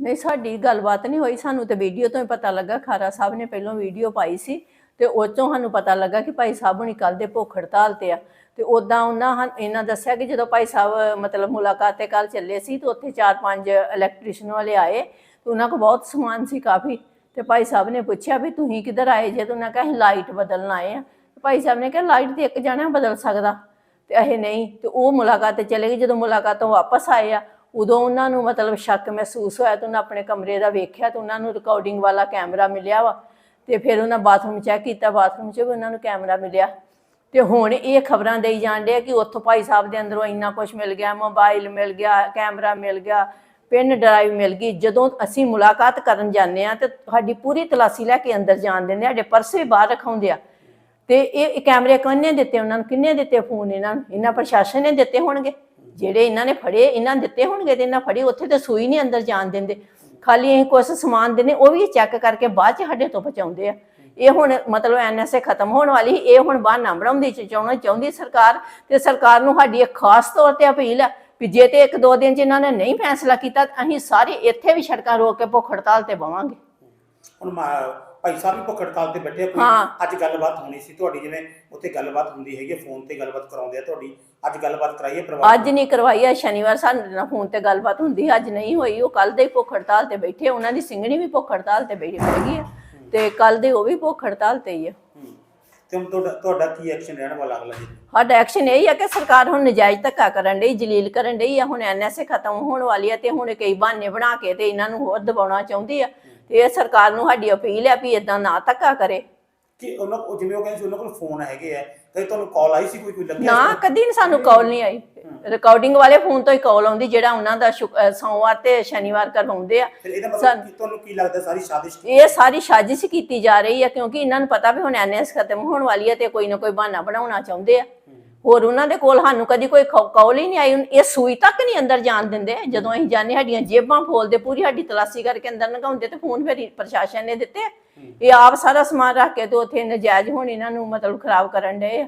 ਨਹੀਂ, ਸਾਡੀ ਗੱਲਬਾਤ ਨਹੀਂ ਹੋਈ। ਸਾਨੂੰ ਤੇ ਵੀਡੀਓ ਤੋਂ ਹੀ ਪਤਾ ਲੱਗਾ। ਖਾਰਾ ਸਾਹਿਬ ਨੇ ਪਹਿਲਾਂ ਵੀਡੀਓ ਪਾਈ ਸੀ ਤੇ ਉਹ ਚੋਂ ਸਾਨੂੰ ਪਤਾ ਲੱਗਾ ਕਿ ਭਾਈ ਸਾਹਿਬ ਹੁਣੀ ਕੱਲ ਦੇ ਭੁੱਖ ਹੜਤਾਲ ਤੇ ਆ। ਤੇ ਉਦਾਂ ਉਹਨਾਂ ਹਨ- ਇਹਨਾਂ ਦੱਸਿਆ ਕਿ ਜਦੋਂ ਭਾਈ ਸਾਹਿਬ, ਮਤਲਬ ਮੁਲਾਕਾਤ ਤੇ ਕੱਲ ਚੱਲੇ ਸੀ ਤੇ ਉੱਥੇ ਚਾਰ ਪੰਜ ਇਲੈਕਟ੍ਰੀਸ਼ੀਅਨ ਵਾਲੇ ਆਏ ਤੇ ਉਹਨਾਂ ਕੋਲ ਬਹੁਤ ਸਮਾਨ ਸੀ ਕਾਫੀ। ਤੇ ਭਾਈ ਸਾਹਿਬ ਨੇ ਪੁੱਛਿਆ ਵੀ ਤੁਸੀਂ ਕਿੱਧਰ ਆਏ ਜੇ? ਤੇ ਉਹਨਾਂ ਕਿਹਾ, ਅਸੀਂ ਲਾਈਟ ਬਦਲਣ ਆਏ ਆ ਭਾਈ ਸਾਹਿਬ ਨੇ ਕਿਹਾ, ਲਾਈਟ ਤੇ ਇੱਕ ਜਣਾ ਬਦਲ ਸਕਦਾ। ਤੇ ਇਹ ਨਹੀਂ। ਤੇ ਉਹ ਮੁਲਾਕਾਤ ਤੇ ਚਲੇ ਗਏ। ਜਦੋਂ ਮੁਲਾਕਾਤ ਤੋਂ ਵਾਪਸ ਆਏ ਆ ਉਦੋਂ ਉਹਨਾਂ ਨੂੰ ਮਤਲਬ ਸ਼ੱਕ ਮਹਿਸੂਸ ਹੋਇਆ ਤਾਂ ਉਹਨਾਂ ਆਪਣੇ ਕਮਰੇ ਦਾ ਵੇਖਿਆ ਤੇ ਉਹਨਾਂ ਨੂੰ ਰਿਕਾਰਡਿੰਗ ਵਾਲਾ ਕੈਮਰਾ ਮਿਲਿਆ ਵਾ ਤੇ ਫਿਰ ਉਹਨਾਂ ਬਾਥਰੂਮ ਚੈੱਕ ਕੀਤਾ ਬਾਥਰੂਮ 'ਚ ਵੀ ਉਹਨਾਂ ਨੂੰ ਕੈਮਰਾ ਮਿਲਿਆ। ਤੇ ਹੁਣ ਇਹ ਖਬਰਾਂ ਦੇਈ ਜਾਂਦੇ ਆ ਕਿ ਉੱਥੋਂ ਭਾਈ ਸਾਹਿਬ ਦੇ ਅੰਦਰੋਂ ਇੰਨਾ ਕੁਝ ਮਿਲ ਗਿਆ ਮੋਬਾਈਲ ਮਿਲ ਗਿਆ, ਕੈਮਰਾ ਮਿਲ ਗਿਆ ਪਿੰਨ ਡਰਾਈਵ ਮਿਲ ਗਈ। ਜਦੋਂ ਅਸੀਂ ਮੁਲਾਕਾਤ ਕਰਨ ਜਾਂਦੇ ਆ ਤੇ ਸਾਡੀ ਪੂਰੀ ਤਲਾਸੀ ਲੈ ਕੇ ਅੰਦਰ ਜਾਣ ਦਿੰਦੇ ਆ ਸਾਡੇ ਪਰਸ ਵੀ ਬਾਹਰ ਰਖਾਉਂਦੇ ਆ। ਤੇ ਇਹ ਇਹ ਕੈਮਰੇ ਕਿੰਨੇ ਦਿੱਤੇ ਉਹਨਾਂ ਨੂੰ? ਕਿੰਨੇ ਦਿੱਤੇ ਫੋਨ ਇਹਨਾਂ ਨੂੰ? ਇਹਨਾਂ ਪ੍ਰਸ਼ਾਸਨ ਨੇ ਦਿੱਤੇ ਹੋਣਗੇ? ਜਿਹੜੇ ਇਹਨਾਂ ਨੇ ਫੜੇ, ਇਹਨਾਂ ਦਿੱਤੇ ਹੋਣਗੇ ਤੇ ਇਹਨਾਂ ਫੜੀ, ਉੱਥੇ ਤੇ ਸੂਈ ਨਹੀਂ ਅੰਦਰ ਜਾਣ ਦਿੰਦੇ। ਖਾਲੀ ਅਸੀਂ ਕੁਝ ਸਮਾਨ ਦਿੰਦੇ, ਉਹ ਵੀ ਚੈੱਕ ਕਰਕੇ ਬਾਅਦ ਚ ਸਾਡੇ ਤੋਂ ਪਹੁੰਚਾਉਂਦੇ ਆ। ਇਹ ਹੁਣ ਮਤਲਬ ਐਨਐਸਏ ਖਤਮ ਹੋਣ ਵਾਲੀ, ਇਹ ਹੁਣ ਬਹਾਨਾ ਬਣਾਉਂਦੀ ਚ ਚਾਹੁੰਦਾ ਚਾਹੁੰਦੀ ਸਰਕਾਰ, ਤੇ ਸਰਕਾਰ ਨੂੰ ਸਾਡੀ ਇੱਕ ਖਾਸ ਤੌਰ ਤੇ ਅਪੀਲ ਹੈ ਵੀ ਜੇ ਤੇ ਇੱਕ ਦੋ ਦਿਨ ਚ ਇਹਨਾਂ ਨੇ ਨਹੀਂ ਫੈਸਲਾ ਕੀਤਾ ਤਾਂ ਅਸੀਂ ਸਾਰੇ ਇੱਥੇ ਵੀ ਸੜਕਾਂ ਰੋਕ ਕੇ ਭੁੱਖ ਹੜਤਾਲ ਤੇ ਬਵਾਂਗੇ। ਹੁਣ ਮਾ- ਭਾਈ ਸਾਹਿਬ ਵੀ ਭੁੱਖ ਹੜਤਾਲ ਤੇ ਬੈਠੇ ਆ, ਕੋਈ। ਅੱਜ ਗੱਲਬਾਤ ਹੋਣੀ ਸੀ ਤੁਹਾਡੀ ਜਿਵੇਂ ਉੱਥੇ ਗੱਲਬਾਤ ਹੁੰਦੀ ਹੈਗੀ ਫੋਨ ਤੇ ਗੱਲਬਾਤ ਕਰਾਉਂਦੇ ਆ ਤੁਹਾਡੀ ਅੱਜ ਗੱਲਬਾਤ ਕਰਾਈਏ ਪਰਿਵਾਰ ਅੱਜ ਨਹੀਂ ਕਰਵਾਈ ਆ ਸ਼ਨੀਵਾਰ ਸਾਡੇ ਨਾਲ ਫੋਨ ਤੇ ਗੱਲਬਾਤ ਹੁੰਦੀ ਅੱਜ ਨਹੀਂ ਹੋਈ ਉਹ ਕੱਲ ਦੇ ਹੀ ਭੁੱਖ ਹੜਤਾਲ ਤੇ ਬੈਠੇ ਉਹਨਾਂ ਦੀ ਸਿੰਘਣੀ ਵੀ ਭੁੱਖ ਹੜਤਾਲ ਤੇ ਬੈਠੀ ਹੈਗੀ ਆ ਤੇ ਕੱਲ ਦੇ ਉਹ ਵੀ ਭੁੱਖ ਹੜਤਾਲ ਤੇ ਹੀ ਆ। ਹੂੰ। ਤੇ ਹੁਣ ਤੁਹਾਡਾ ਤੁਹਾਡਾ ਕੀ ਐਕਸ਼ਨ ਰਹਿਣ ਵਾਲਾ ਅਗਲਾ ਜੀ? ਸਾਡਾ ਐਕਸ਼ਨ ਇਹ ਹੀ ਆ ਕਿ ਸਰਕਾਰ ਹੁਣ ਨਜਾਇਜ਼ ਧੱਕਾ ਕਰਨ ਡਈ ਜਲੀਲ ਕਰਨ ਡਈ ਆ ਹੁਣ ਐਨਐਸਏ ਖਤਮ ਹੋਣ ਵਾਲੀ ਆ ਤੇ ਹੁਣ ਕਈ ਬਹਾਨੇ ਬਣਾ ਕੇ ਤੇ ਇਹਨਾਂ ਨੂੰ ਹੋਰ ਦਬਾਉਣਾ ਚਾਹੁੰਦੀ ਆ। ਇਹ ਸਰਕਾਰ ਨੂੰ ਸਾਡੀ ਅਪੀਲ ਆ ਵੀ ਇਦਾਂ ਨਾ ਧੱਕਾ ਕਰੇ। ਕਿ ਉਹਨਾਂ ਕੋਲ ਜਿਵੇਂ ਉਹ ਕਹਿੰਦੇ ਸੀ ਉਹਨਾਂ ਕੋਲ ਫੋਨ ਹੈਗੇ ਆ ਕਦੇ ਤੁਹਾਨੂੰ ਕਾਲ ਆਈ ਸੀ ਕੋਈ ਕੋਈ ਲੱਗਿਆ ਨਾ ਕਦੀ ਨੀ ਸਾਨੂੰ ਕਾਲ ਨਹੀਂ ਆਈ। ਰਿਕਾਰਡਿੰਗ ਵਾਲੇ ਫੋਨ ਤੋਂ ਹੀ ਕਾਲ ਆਉਂਦੀ ਜਿਹੜਾ ਉਹਨਾਂ ਦਾ ਸੋਮਵਾਰ ਤੇ ਸ਼ਨੀਵਾਰ ਕਰਵਾਉਂਦੇ ਆ। ਫਿਰ ਇਹਦਾ ਸਾਨੂੰ- ਮਤਲਬ ਕਿ ਤੁਹਾਨੂੰ ਕੀ ਲੱਗਦਾ ਸਾਰੀ ਸਾਜ਼ਿਸ਼ ਇਹ ਸਾਰੀ ਸਾਜ਼ਿਸ਼ ਕੀਤੀ ਜਾ ਰਹੀ ਹੈ ਕਿਉਂਕਿ ਇਹਨਾਂ ਨੂੰ ਪਤਾ ਵੀ ਹੁਣ ਐਨਐਸ ਖਤਮ ਹੋਣ ਵਾਲੀ ਹੈ ਤੇ ਕੋਈ ਨਾ ਕੋਈ ਬਹਾਨਾ ਬਣਾਉਣਾ ਚਾਹੁੰਦੇ ਆ। ਹੋਰ ਉਹਨਾਂ ਦੇ ਕੋਲ ਸਾਨੂੰ ਕਦੀ ਕੋਈ ਕਾਲ ਹੀ ਨਹੀਂ ਆਈ। ਇਹ ਸੂਈ ਤੱਕ ਨਹੀਂ ਅੰਦਰ ਜਾਣ ਦਿੰਦੇ। ਜਦੋਂ ਅਸੀਂ ਜਾਂਦੇ ਸਾਡੀਆਂ ਜੇਬਾਂ ਫੋਲਦੇ ਪੂਰੀ ਸਾਡੀ ਤਲਾਸ਼ੀ ਕਰਕੇ ਅੰਦਰ ਲਗਾਉਂਦੇ ਤੇ ਫੋਨ ਫਿਰ ਪ੍ਰਸ਼ਾਸਨ ਨੇ ਦਿੱਤੇ। ਇਹ ਆਪ ਸਾਰਾ ਸਮਾਨ ਰੱਖ ਕੇ ਤੇ ਉੱਥੇ ਨਜਾਇਜ਼ ਹੁਣ ਇਹਨਾਂ ਨੂੰ ਮਤਲਬ ਖਰਾਬ ਕਰਨ ਡਏ ਆ।